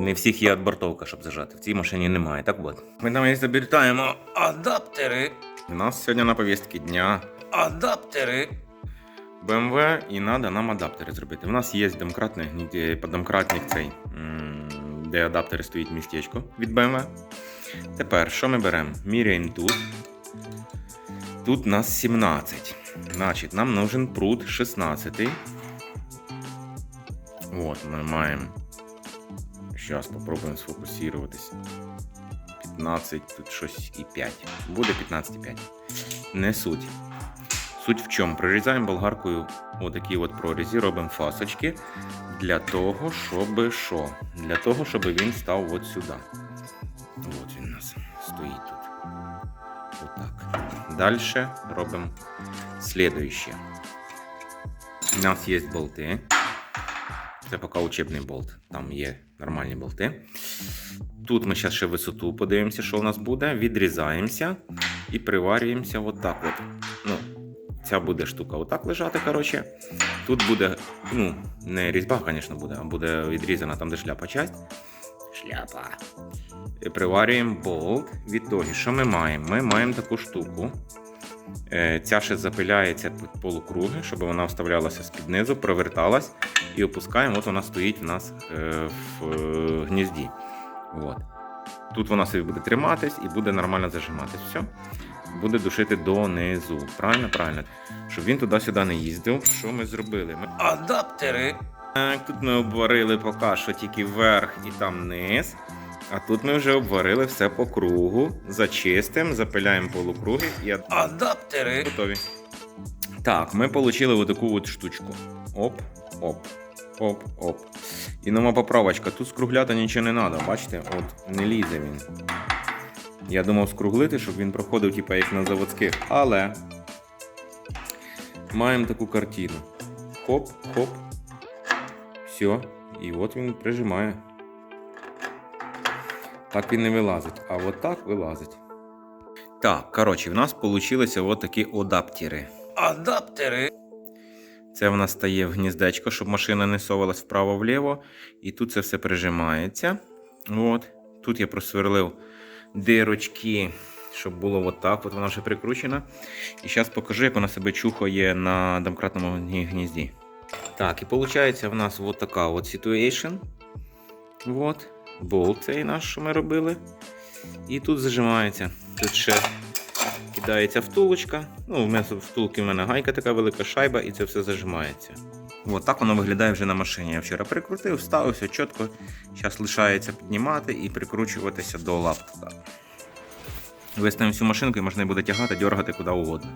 Не всіх є адбортовка, щоб зажати. В цій машині немає. Так от. Ми там і забертаємо адаптери. У нас сьогодні на повістці дня адаптери. BMW і треба нам адаптери зробити. У нас є домкратний, гні- цей, де адаптери стоїть містечко від BMW. Тепер, що ми беремо? Міряємо тут. Тут у нас 17. Значить, нам нужен пруд 16. От, ми маємо. Зараз спробуємо сфокусуватися. 15, тут щось і 5. Буде 15,5. Не суть. Суть в чому? Прорізаємо болгаркою отакі от прорізі, робимо фасочки для того, щоб що? Для того, щоб він став от сюди. От він у нас стоїть тут. Отак. Далі робимо слідуюче. У нас є болти. Це поки учебний болт. Там є нормальні болти. Тут ми зараз ще висоту подивимося, що у нас буде. Відрізаємося і приварюємося отак. От. Ну, ця буде штука отак лежати, коротше. Тут буде, ну, не різьба, звісно, буде, а буде відрізана там, де шляпа часть. Шляпа. І Приварюємо болт. Відтоді, що ми маємо? Ми маємо таку штуку. Е, Ця ще запиляється під полукруги, щоб вона вставлялася з-під низу, проверталась і опускаємо. От вона стоїть у нас е, в е, гнізді. От. Тут вона собі буде триматись і буде нормально зажиматись. Все. Буде душити донизу. Правильно, правильно. Щоб він туди-сюди не їздив. Що ми зробили? Ми адаптери. Тут ми обварили поки що тільки верх і там низ. А тут ми вже обварили все по кругу, зачистимо, запиляємо полукруги і адаптери. Готові. Так, ми отримали отаку от штучку. Оп, оп, оп, оп. І нова поправочка. Тут скругляти нічого не треба, бачите? От, не лізе він. Я думав скруглити, щоб він проходив, типа, як на заводських. Але маємо таку картину. Хоп, хоп. Все. І от він прижимає. Так він не вилазить, а от так вилазить. Так, коротше, в нас вийшли такі адаптери. Адаптери. Це в нас стає в гніздечко, щоб машина не совалась вправо-вліво. І тут це все прижимається. От. Тут я просверлив дирочки, щоб було отак. От вона вже прикручена. І зараз покажу, як вона себе чухає на домкратному гнізді. Так, і виходить в нас от така от situation. От. Болт цей наш, що ми робили. І тут зажимається. Тут ще кидається втулочка. Ну, в мене втулки в мене гайка така велика шайба, і це все зажимається. От так воно виглядає вже на машині. Я вчора прикрутив, вставив чітко. Зараз лишається піднімати і прикручуватися до лаптопа. Виставимо всю машинку і можна буде тягати, дергати куди угодно.